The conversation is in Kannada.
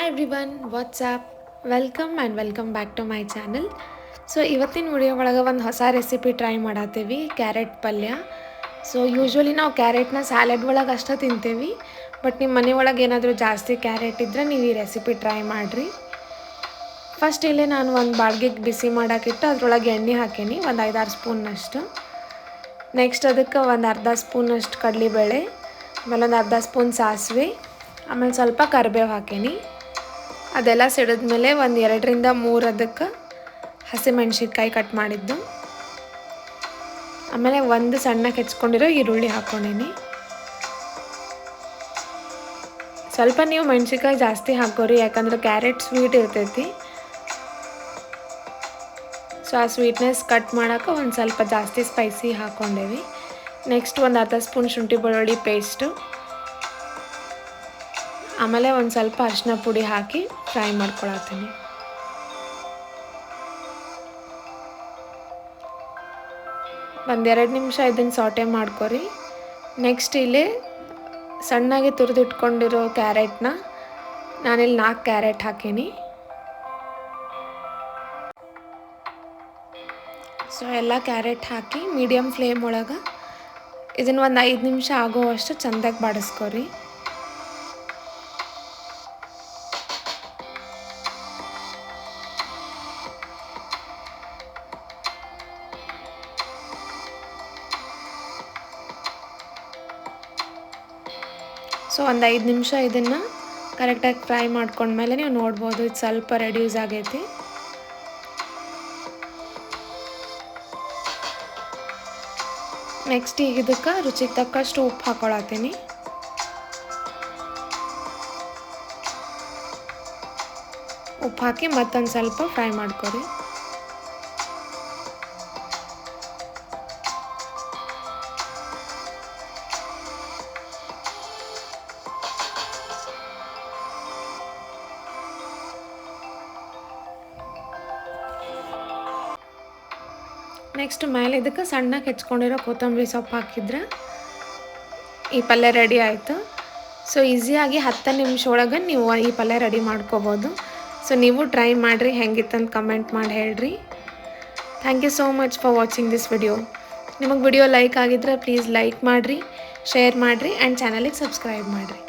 Hi everyone what's up welcome and welcome back to my channel so ಇವತ್ತಿನ ವಿಡಿಯೋ ಒಳಗೆ ಒಂದು ಹೊಸ ರೆಸಿಪಿ ಟ್ರೈ ಮಾಡತ್ತೀವಿ ಕ್ಯಾರೆಟ್ ಪಲ್ಯ. ಸೊ ಯೂಶ್ವಲಿ ನಾವು ಕ್ಯಾರೆಟ್ನ ಸ್ಯಾಲೆಡ್ ಒಳಗೆ ಅಷ್ಟೇ ತಿಂತೀವಿ ಬಟ್ ನಿಮ್ಮ ಮನೆ ಒಳಗೆ ಏನಾದರೂ ಜಾಸ್ತಿ ಕ್ಯಾರೆಟ್ ಇದ್ದರೆ ನೀವು ಈ ರೆಸಿಪಿ ಟ್ರೈ ಮಾಡಿರಿ. ಫಸ್ಟ್ ಇಲ್ಲೇ ನಾನು ಒಂದು ಬಾಳ್ಗೆಗೆ ಬಿಸಿ ಮಾಡೋಕ್ಕಿಟ್ಟು ಅದರೊಳಗೆ ಎಣ್ಣೆ ಹಾಕೀನಿ, ಒಂದು ಐದಾರು ಸ್ಪೂನ್ನಷ್ಟು ನೆಕ್ಸ್ಟ್ ಅದಕ್ಕೆ ಒಂದು ಅರ್ಧ ಸ್ಪೂನಷ್ಟು ಕಡಲೆಬೇಳೆ, ಆಮೇಲೆ ಒಂದು ಅರ್ಧ ಸ್ಪೂನ್ ಸಾಸಿವೆ, ಆಮೇಲೆ ಸ್ವಲ್ಪ ಕರಿಬೇವು ಹಾಕೀನಿ. ಅದೆಲ್ಲ ಸಿಡಿದ್ಮೇಲೆ ಒಂದು ಎರಡರಿಂದ ಮೂರು ಅದಕ್ಕೆ ಹಸಿಮೆಣ್ಸಿನ್ಕಾಯಿ ಕಟ್ ಮಾಡಿದ್ದು. ಆಮೇಲೆ ಒಂದು ಸಣ್ಣ ಹೆಚ್ಕೊಂಡಿರೋ ಈರುಳ್ಳಿ ಹಾಕ್ಕೊಂಡೀನಿ. ಸ್ವಲ್ಪ ನೀವು ಮೆಣ್ಸಿನ್ಕಾಯಿ ಜಾಸ್ತಿ ಹಾಕೋರಿ, ಯಾಕಂದ್ರೆ ಕ್ಯಾರೆಟ್ ಸ್ವೀಟ್ ಇರ್ತೈತಿ. ಸೊ ಆ ಸ್ವೀಟ್ನೆಸ್ ಕಟ್ ಮಾಡೋಕೆ ಒಂದು ಸ್ವಲ್ಪ ಜಾಸ್ತಿ ಸ್ಪೈಸಿ ಹಾಕ್ಕೊಂಡೇವಿ ನೆಕ್ಸ್ಟ್ ಒಂದು ಅರ್ಧ ಸ್ಪೂನ್ ಶುಂಠಿ ಬೆಳ್ಳುಳ್ಳಿ ಪೇಸ್ಟು ಆಮೇಲೆ ಒಂದು ಸ್ವಲ್ಪ ಅರಿಶಿನ ಪುಡಿ ಹಾಕಿ ಫ್ರೈ ಮಾಡ್ಕೊಳತ್ತೀನಿ. ಒಂದೆರಡು ನಿಮಿಷ ಇದನ್ನು ಸಾಟೆ ಮಾಡ್ಕೊರಿ. ನೆಕ್ಸ್ಟ್ ಇಲ್ಲಿ ಸಣ್ಣಗೆ ತುರಿದಿಟ್ಕೊಂಡಿರೋ ಕ್ಯಾರೆಟ್ನ ನಾನಿಲ್ಲಿ ನಾಲ್ಕು ಕ್ಯಾರೆಟ್ ಹಾಕೀನಿ. ಸೊ ಎಲ್ಲ ಕ್ಯಾರೆಟ್ ಹಾಕಿ ಮೀಡಿಯಮ್ ಫ್ಲೇಮ್ ಒಳಗೆ ಇದನ್ನು ಒಂದು ಐದು ನಿಮಿಷ ಆಗೋವಷ್ಟು ಚೆಂದಾಗಿ ಬಾಡಿಸ್ಕೊರಿ. ಸೊ ಒಂದು ಐದು ನಿಮಿಷ ಇದನ್ನು ಕರೆಕ್ಟಾಗಿ ಫ್ರೈ ಮಾಡ್ಕೊಂಡ್ಮೇಲೆ ನೀವು ನೋಡ್ಬೋದು, ಇದು ಸ್ವಲ್ಪ ರೆಡ್ಯೂಸ್ ಆಗೈತಿ. ನೆಕ್ಸ್ಟ್ ಈಗ ಇದಕ್ಕೆ ರುಚಿಗೆ ತಕ್ಕಷ್ಟು ಉಪ್ಪು ಹಾಕೊಳತ್ತೀನಿ. ಉಪ್ಪು ಹಾಕಿ ಮತ್ತೊಂದು ಸ್ವಲ್ಪ ಫ್ರೈ ಮಾಡ್ಕೊರಿ. ನೆಕ್ಸ್ಟ್ ಮೇಲೆ ಇದಕ್ಕೆ ಸಣ್ಣಗೆ ಹೆಚ್ಕೊಂಡಿರೋ ಕೊತ್ತಂಬರಿ ಸೊಪ್ಪು ಹಾಕಿದ್ರೆ ಈ ಪಲ್ಯ ರೆಡಿ ಆಯಿತು. ಸೊ ಈಸಿಯಾಗಿ ಹತ್ತು ನಿಮಿಷ ಒಳಗೆ ನೀವು ಈ ಪಲ್ಯ ರೆಡಿ ಮಾಡ್ಕೋಬೋದು. ಸೊ ನೀವು ಟ್ರೈ ಮಾಡಿರಿ ಹೆಂಗಿತ್ತಂತ ಕಮೆಂಟ್ ಮಾಡಿ ಹೇಳ್ರಿ. Thank you so much for watching this video ನಿಮಗೆ ವಿಡಿಯೋ ಲೈಕ್ ಆಗಿದ್ರೆ ಪ್ಲೀಸ್ ಲೈಕ್ ಮಾಡಿರಿ ಶೇರ್ ಮಾಡಿರಿ ಆ್ಯಂಡ್ ಚಾನಲಿಗೆ ಸಬ್ಸ್ಕ್ರೈಬ್ ಮಾಡಿರಿ.